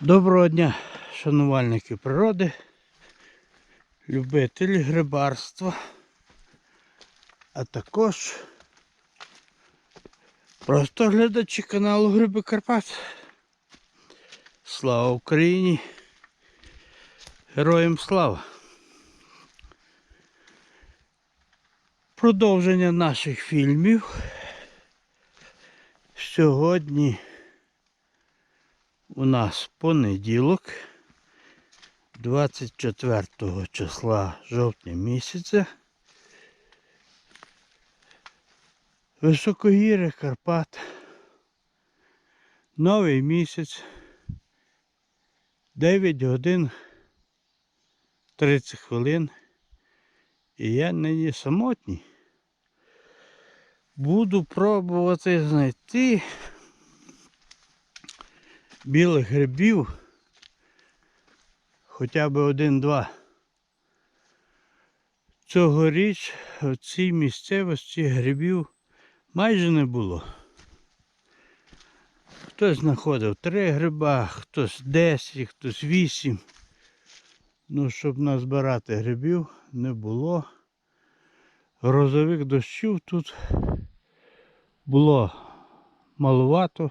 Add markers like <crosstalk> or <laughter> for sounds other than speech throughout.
Доброго дня, шанувальники природи, любителі грибарства, а також просто глядачі каналу Гриби Карпат. Слава Україні! Героям слава! Продовження наших фільмів. Сьогодні у нас понеділок, 24 числа жовтня місяця. Високогір'я Карпат. Новий місяць. 9 годин 30 хвилин. І я нині самотній. Буду пробувати знайти білих грибів. Хоча б один-два. Цьогоріч в цій місцевості грибів майже не було. Хтось знаходив три гриба, хтось 10, хтось 8. Ну, щоб назбирати грибів не було. Грозових дощів тут було малувато.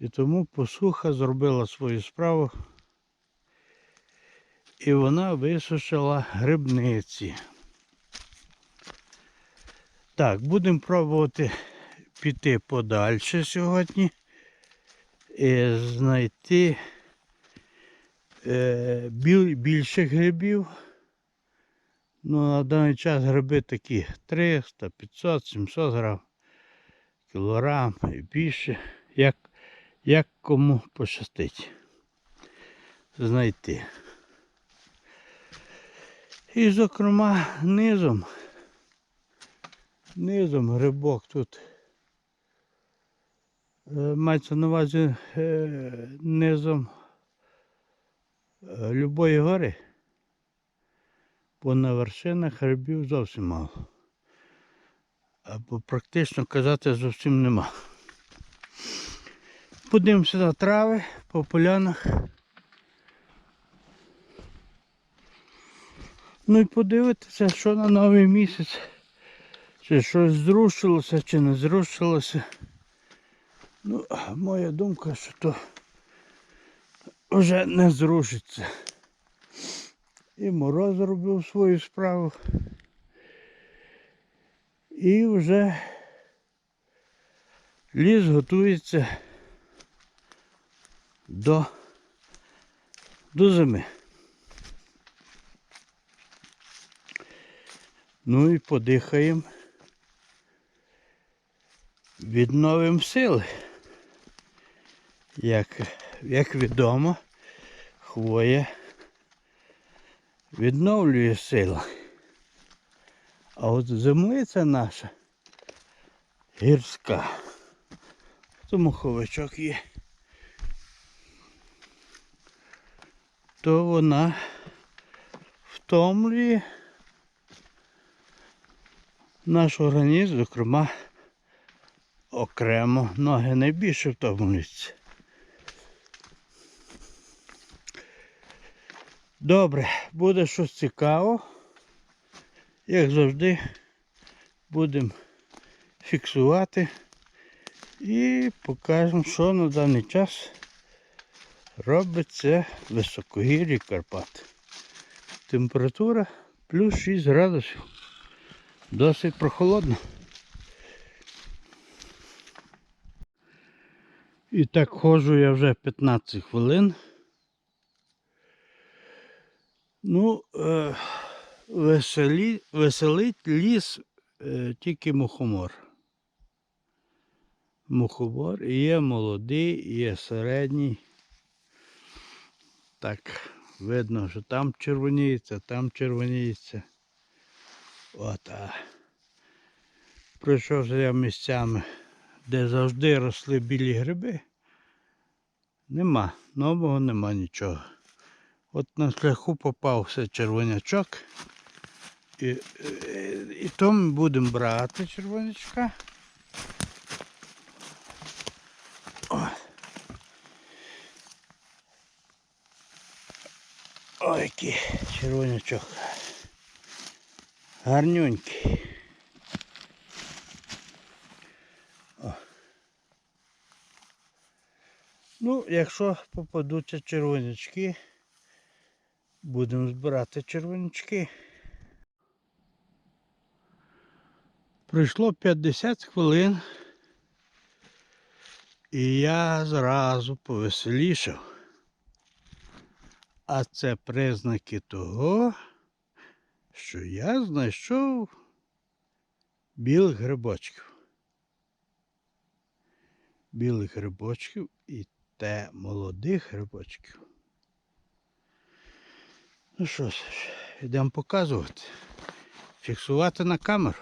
І тому посуха зробила свою справу. І вона висушила грибниці. Так, будемо пробувати піти подальше сьогодні і знайти е, більше грибів. Ну, на даний час гриби такі 300, 500, 700 грам, кілограм і більше. Як як кому пощастить знайти. І, зокрема, низом, низом грибок тут е, мається на увазі е, низом е, любої гори, бо на вершинах грибів зовсім мало. Або практично казати зовсім нема. Подивимося на трави по полянах. Ну і подивитися, що на новий місяць. Чи щось зрушилося, чи не зрушилося. Ну, моя думка, що то вже не зрушиться. І мороз зробив свою справу. І вже ліс готується до, до зими. Ну і подихаємо. Відновимо сили. Як, як відомо, хвоя відновлює сили. А от землиця наша гірська. Тому ховичок є. То вона втомлює наш організм, зокрема, окремо ноги найбільше втомлюються. Добре, буде щось цікаво. Як завжди, будемо фіксувати і покажемо, що на даний час робиться високогір'ї Карпат. Температура плюс 6 градусів. Досить прохолодно. І так ходжу я вже 15 хвилин. Ну, е, веселі, веселить ліс е, тільки мухомор. Мухомор є молодий, є середній. Так, видно, що там червоніється, там червоніється. От, а пройшовся я місцями, де завжди росли білі гриби. Нема, нового нема нічого. От на шляху попався червонячок. І, і, і то ми будемо брати червонячка. От. Ой, який червонячок. Гарнюнький. О. Ну, якщо попадуться червонячки, будемо збирати червонячки. Пройшло 50 хвилин. І я зразу повеселішав. А це признаки того, що я знайшов білих грибочків. Білих грибочків і те молодих грибочків. Ну що ж, йдемо показувати, фіксувати на камеру.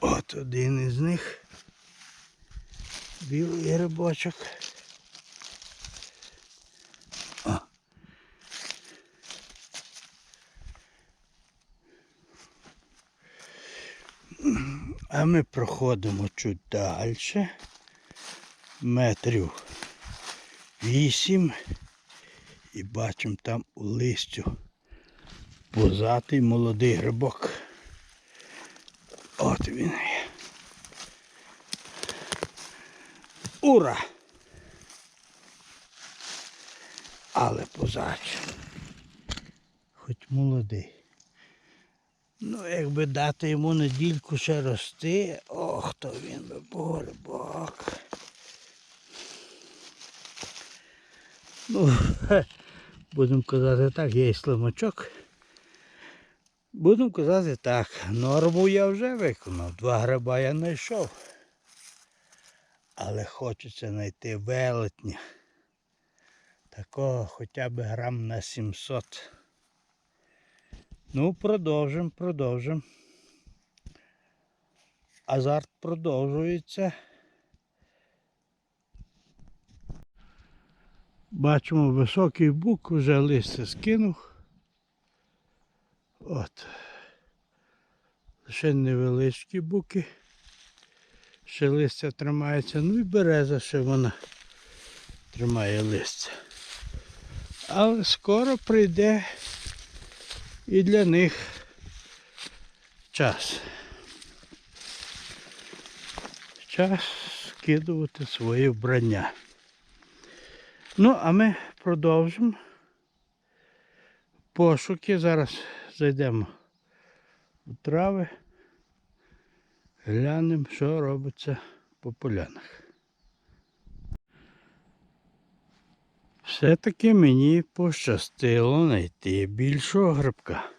От один із них. Білий грибочок. О. А ми проходимо чуть далі. Метрів вісім. І бачимо там у листю позатий молодий грибок. От він є. Ура! Але позач. Хоч молодий. Ну, якби дати йому недільку ще рости, ох, то він би був грибок. Ну, <laughs> будемо казати так, є слимачок. Будемо казати так, норму я вже виконав, два гриба я знайшов. Але хочеться знайти велетня. Такого хоча б грам на 700. Ну, продовжимо, продовжимо. Азарт продовжується. Бачимо високий бук, вже листя скинув. От. Ще невеличкі буки. Ще листя тримається. Ну і береза ще вона тримає листя. Але скоро прийде і для них час. Час скидувати своє вбрання. Ну, а ми продовжимо пошуки. Зараз зайдемо у трави, глянемо, що робиться по полянах. Все-таки мені пощастило знайти більшого грибка.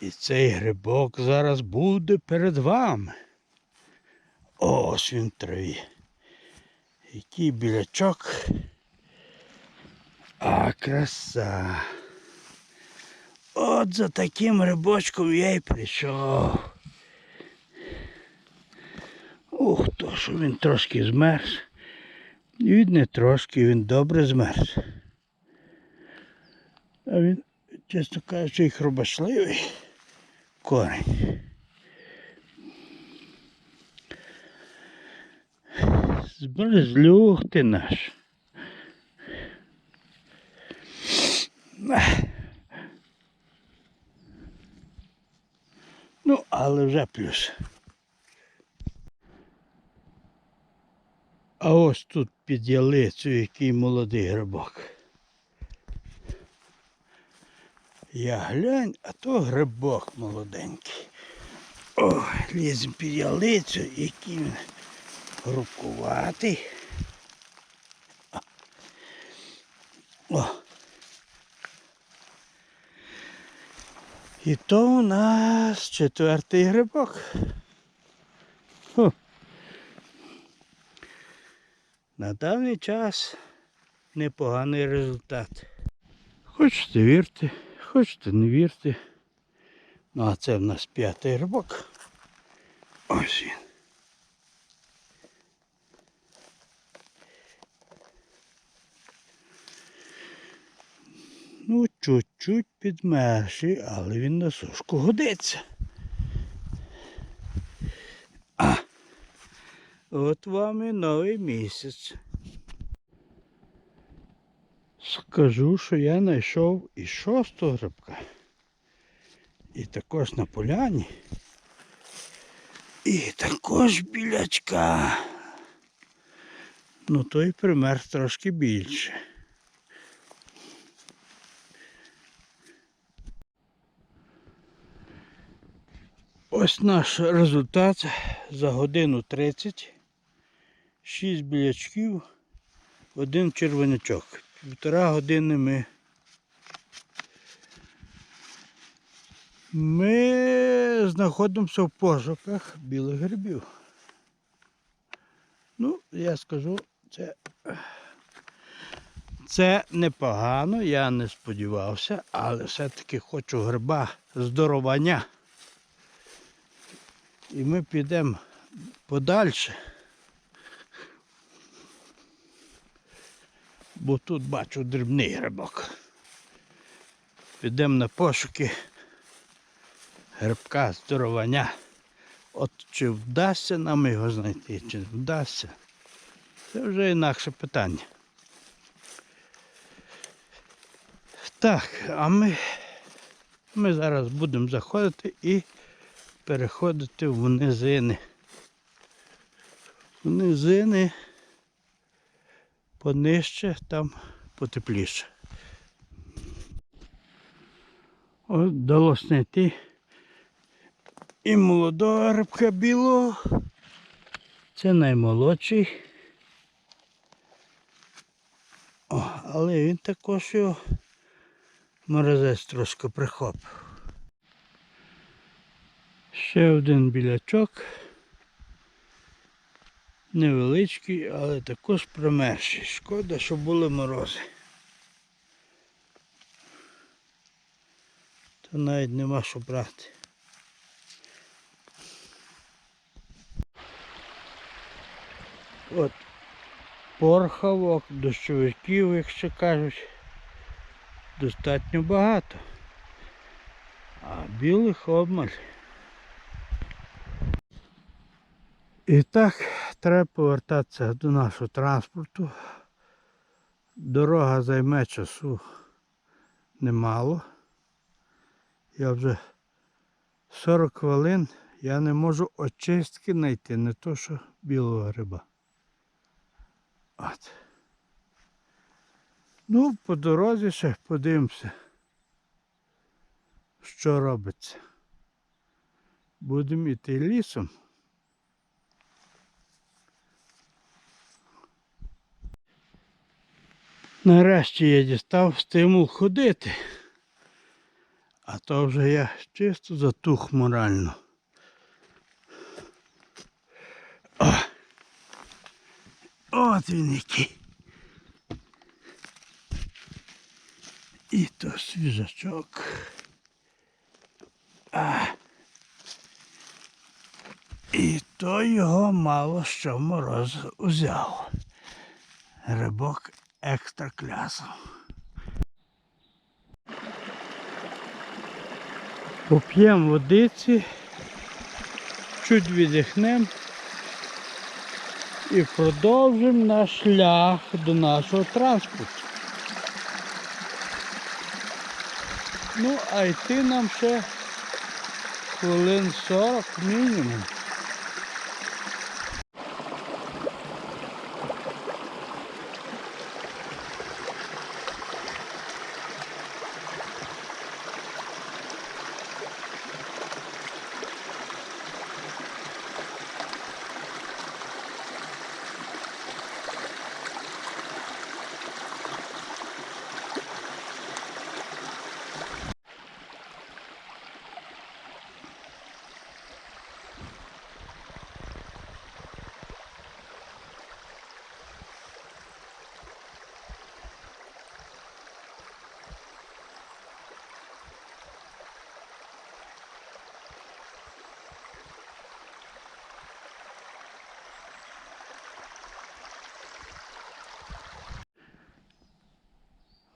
І цей грибок зараз буде перед вами. Ось він траві. Який білячок. А краса. От за таким рибочком я й прийшов. Ух, то що він трошки змерз. І Він не трошки, він добре змерз. А він, чесно кажучи, і хробашливий корень. Змерзлюх ти наш. Ну, але вже плюс. А ось тут під ялицею який молодий грибок. Я глянь, а то грибок молоденький. О, лізем під ялицю, який він грубкуватий. О. І то у нас четвертий грибок. На давній час непоганий результат. Хочете вірте, хочете не вірте. Ну а це в нас п'ятий грибок. Ось він. Ну, чуть-чуть підмерший, але він на сушку годиться. От вам і новий місяць. Скажу, що я знайшов і шостого грибка. І також на поляні. І також білячка. Ну той пример трошки більше. Ось наш результат за годину 30. 6 білячків, один червонячок. Півтора години ми. Ми знаходимося в пошуках білих грибів. Ну, я скажу, це, це непогано, я не сподівався, але все-таки хочу гриба здоровання. І ми підемо подальше. Бо тут бачу дрібний грибок. Підемо на пошуки грибка здоровання. От чи вдасться нам його знайти, чи не вдасться, це вже інакше питання. Так, а ми, ми зараз будемо заходити і переходити в низини. В низини понижче, там потепліше. От вдалося знайти і молодого рибка білого. Це наймолодший. О, але він також його морозець трошки прихопив. Ще один білячок. Невеличкий, але також промерзший. Шкода, що були морози. Та навіть нема що брати. От порхавок, дощовиків, якщо кажуть, достатньо багато. А білих обмаль. І так, треба повертатися до нашого транспорту. Дорога займе часу немало. Я вже 40 хвилин я не можу очистки знайти, не то що білого гриба. От. Ну, по дорозі ще подивимося, що робиться. Будемо йти лісом. Нарешті я дістав стимул ходити. А то вже я чисто затух морально. О! От він який. І то свіжачок. А. І то його мало що мороз узяв. Рибок екстра клясу. Поп'ємо водиці, чуть віддихнемо і продовжимо наш шлях до нашого транспорту. Ну, а йти нам ще хвилин 40 мінімум.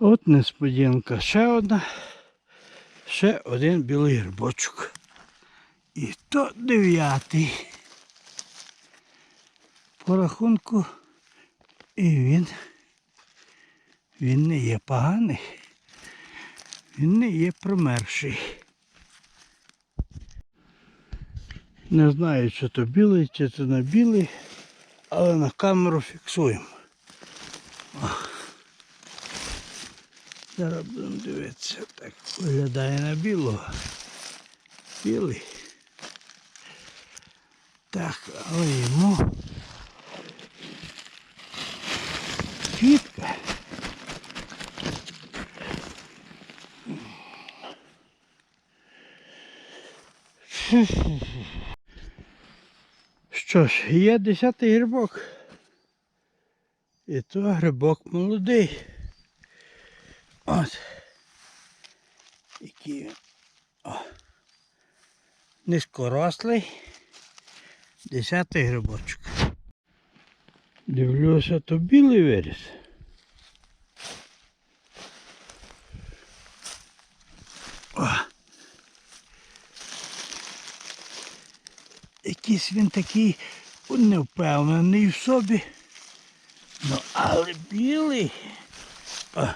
От несподіванка. Ще одна. Ще один білий грибочок. І то дев'ятий. по рахунку. І він, він не є поганий. Він не є промерший. Не знаю, чи то білий, чи це не білий, але на камеру фіксуємо. Зараз будемо дивитися, так виглядає на білого. Білий. Так, але йому квітка. Що ж, є десятий грибок. І то грибок молодий. От. Який він. Низькорослий. Десятий грибочок. Дивлюся, то білий виріс. О. Якийсь він такий невпевнений в собі. Ну, але білий. О.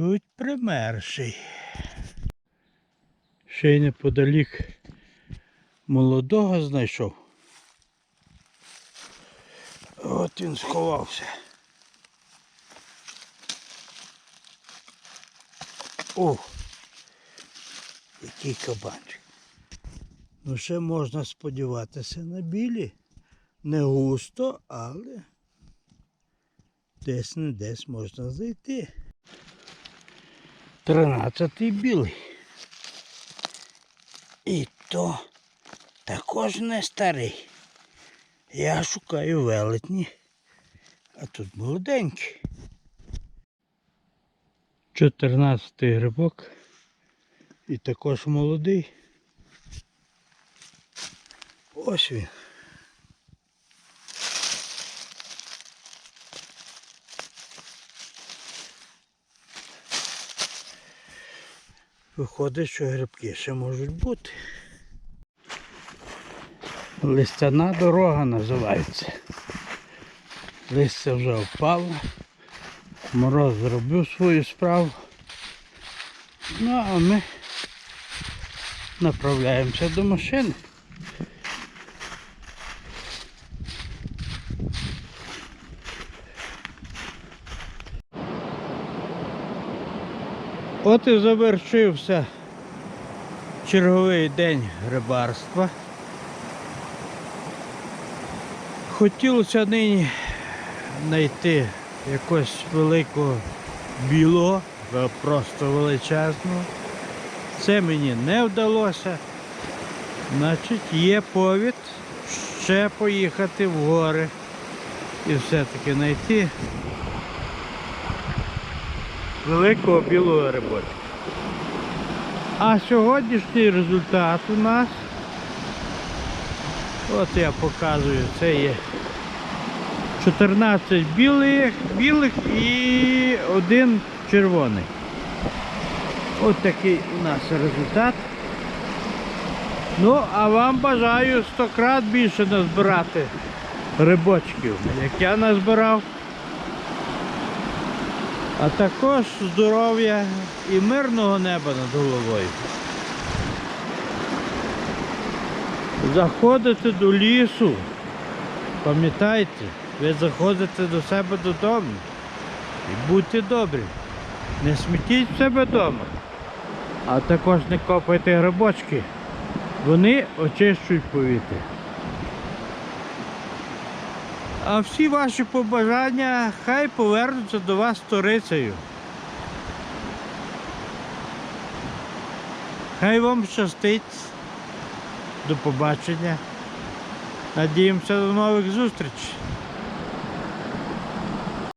Чуть примерший. Ще й неподалік молодого знайшов. От він сховався. О! Який кабанчик. Ну ще можна сподіватися на білі. Не густо, але десь не десь можна зайти. Тринадцятий білий. І то також не старий. Я шукаю велетні, а тут молоденький. Чотирнадцятий грибок. І також молодий. Ось він. Виходить, що грибки ще можуть бути. Листяна дорога називається. Листя вже впало. Мороз зробив свою справу. Ну а ми направляємося до машини. От і завершився черговий день грибарства. Хотілося нині знайти якогось великого білого, е, просто величезного. Це мені не вдалося. Значить, є повід ще поїхати в гори і все-таки знайти великого білого грибочка. А сьогоднішній результат у нас, от я показую, це є 14 білих, білих і один червоний. От такий у нас результат. Ну, а вам бажаю 100 крат більше назбирати рибочків, як я назбирав. А також здоров'я і мирного неба над головою. Заходите до лісу, пам'ятайте, ви заходите до себе додому і будьте добрі. Не смітіть себе вдома, а також не копайте грибочки. Вони очищують повітря. А всі ваші побажання хай повернуться до вас сторицею. Хай вам щастить. До побачення. Надіємося до нових зустрічей.